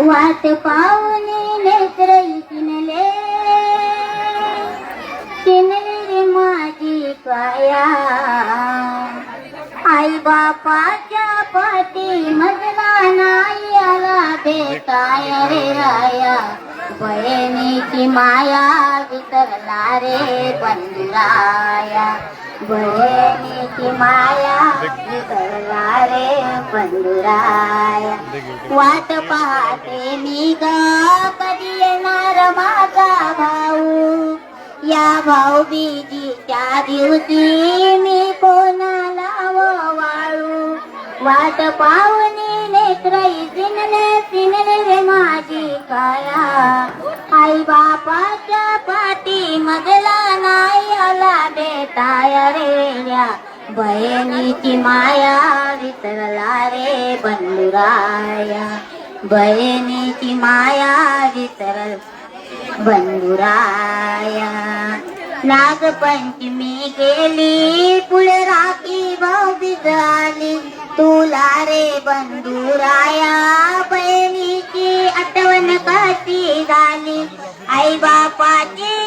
वाट पाहून नेत्र चिनले चिनले रे माझी काया. आई बापाच्या पाठी मजला नाही आला बेताय रे राया. बहिणीची माया विसरला रे बंदराया बहिणीची माया विसरला रे वाट पाहते मी ग कधी येणार माझा भाऊ? या भाऊबीजीच्या दिवशी मी कोणाला वाळू वाट पाहुणे नेत्र सिनले सिनले रे माझी काया आई बापाच्या पाठी मजला नाही विसरला बेताय रेण्या बहिणीची माया विसरला रे बंधुराया. बहिणीची माया विसरल बंधुराया. नागपंचमी गेली पुढे राखी भाऊ आली तुला रे बंधुराया बहिणीची आठवण कशी झाली? आई बापाची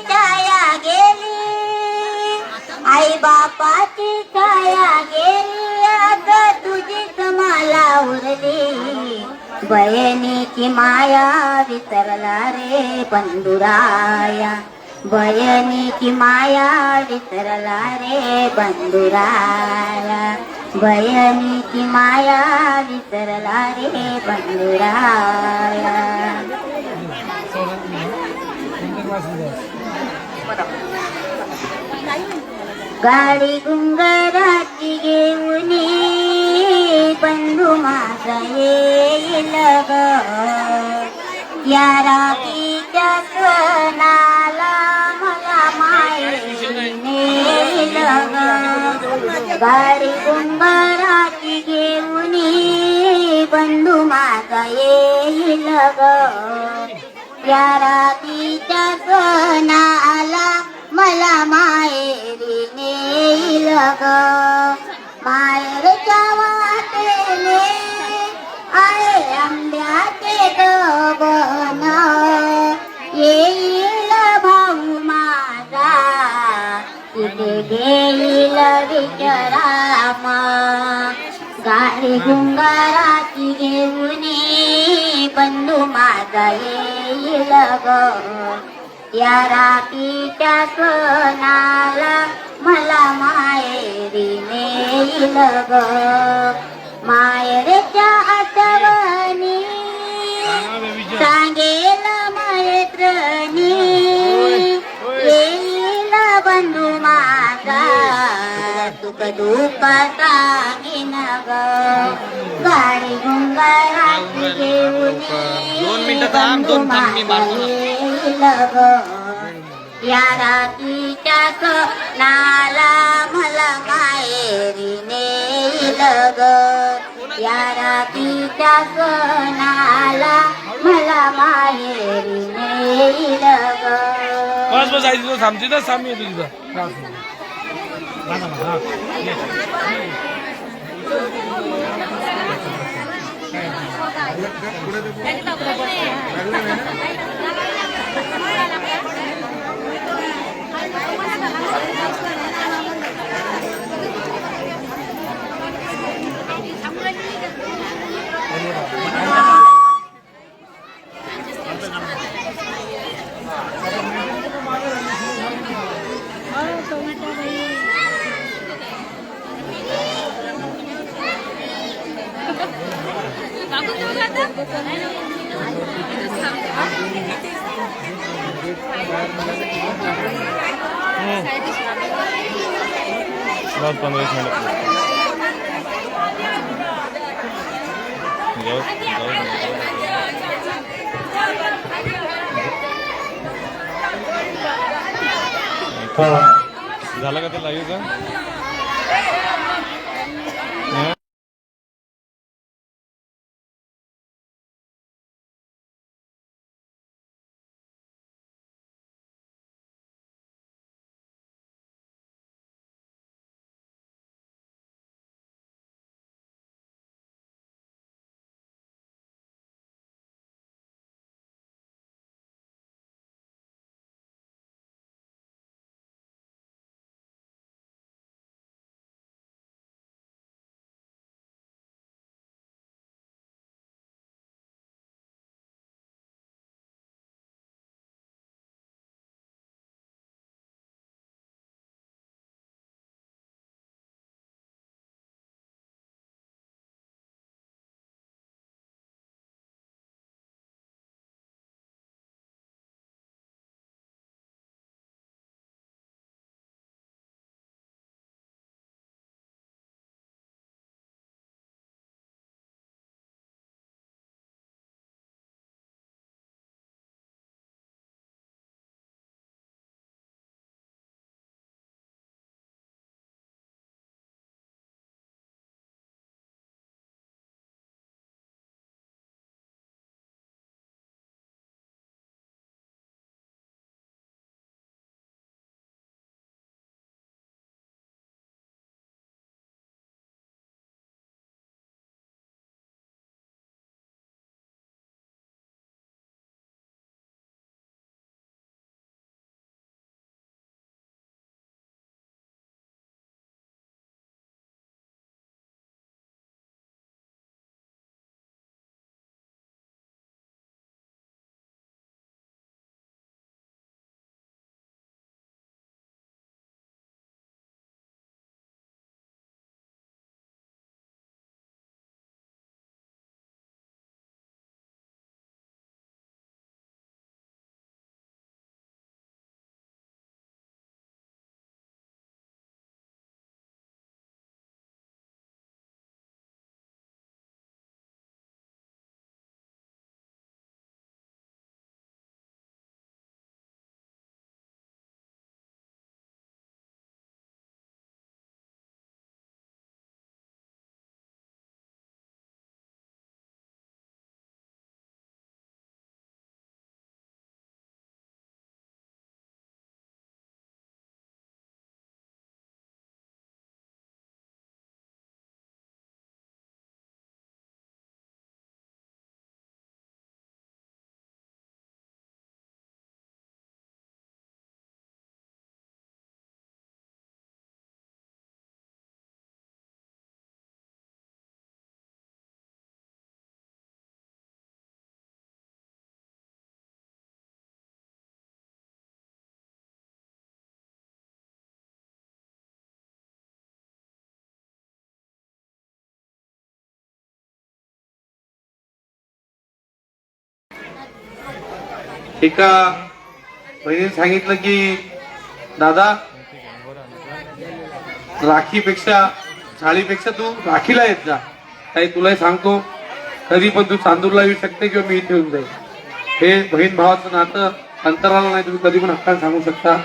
उरली. बयनीची माया विसरला रे बंधुराया. बयनीची माया विसरला रे बंधुराया. बयनीची माया विसरला रे बंधुराया. गाडी गुंगराची घेऊन माझं येईल ग. या राखीच्या सणाला मला माये नेईल ग. गाडी गुंगराची घेऊन बंधू माझा येईल ग. या रातीच्या सणाला मला माहेरी नेईल ग. माहेरच्या विचाराम गाडी गुंगाराची घेऊन बंधू माझा येईल ग. या रातीच्या सणाला मला माहेरी नेईल ग. मायरच्या आठवणी सांगेल सुख दुःख सांगेन ग गाडी घेऊन दोन या रातीच्या नाला मला माहेरी नेईल ग या रातीच्या नाला मला माहेरी लग ग बस बस आई थांबते ना सामी येतो तिथं बस पंधरा वीस मिनिट. झालं का ते लाईव्ह का एका बहिणीने सांगितलं की दादा राखीपेक्षा साडीपेक्षा तू राखीला येत जा. काही तुलाही सांगतो कधी पण तू चांदूरला येऊ शकते किंवा मी इथे येऊन जाईल हे बहीण भावाचं नातं अंतराला नाही तुम्ही कधी पण हक्काने सांगू शकता.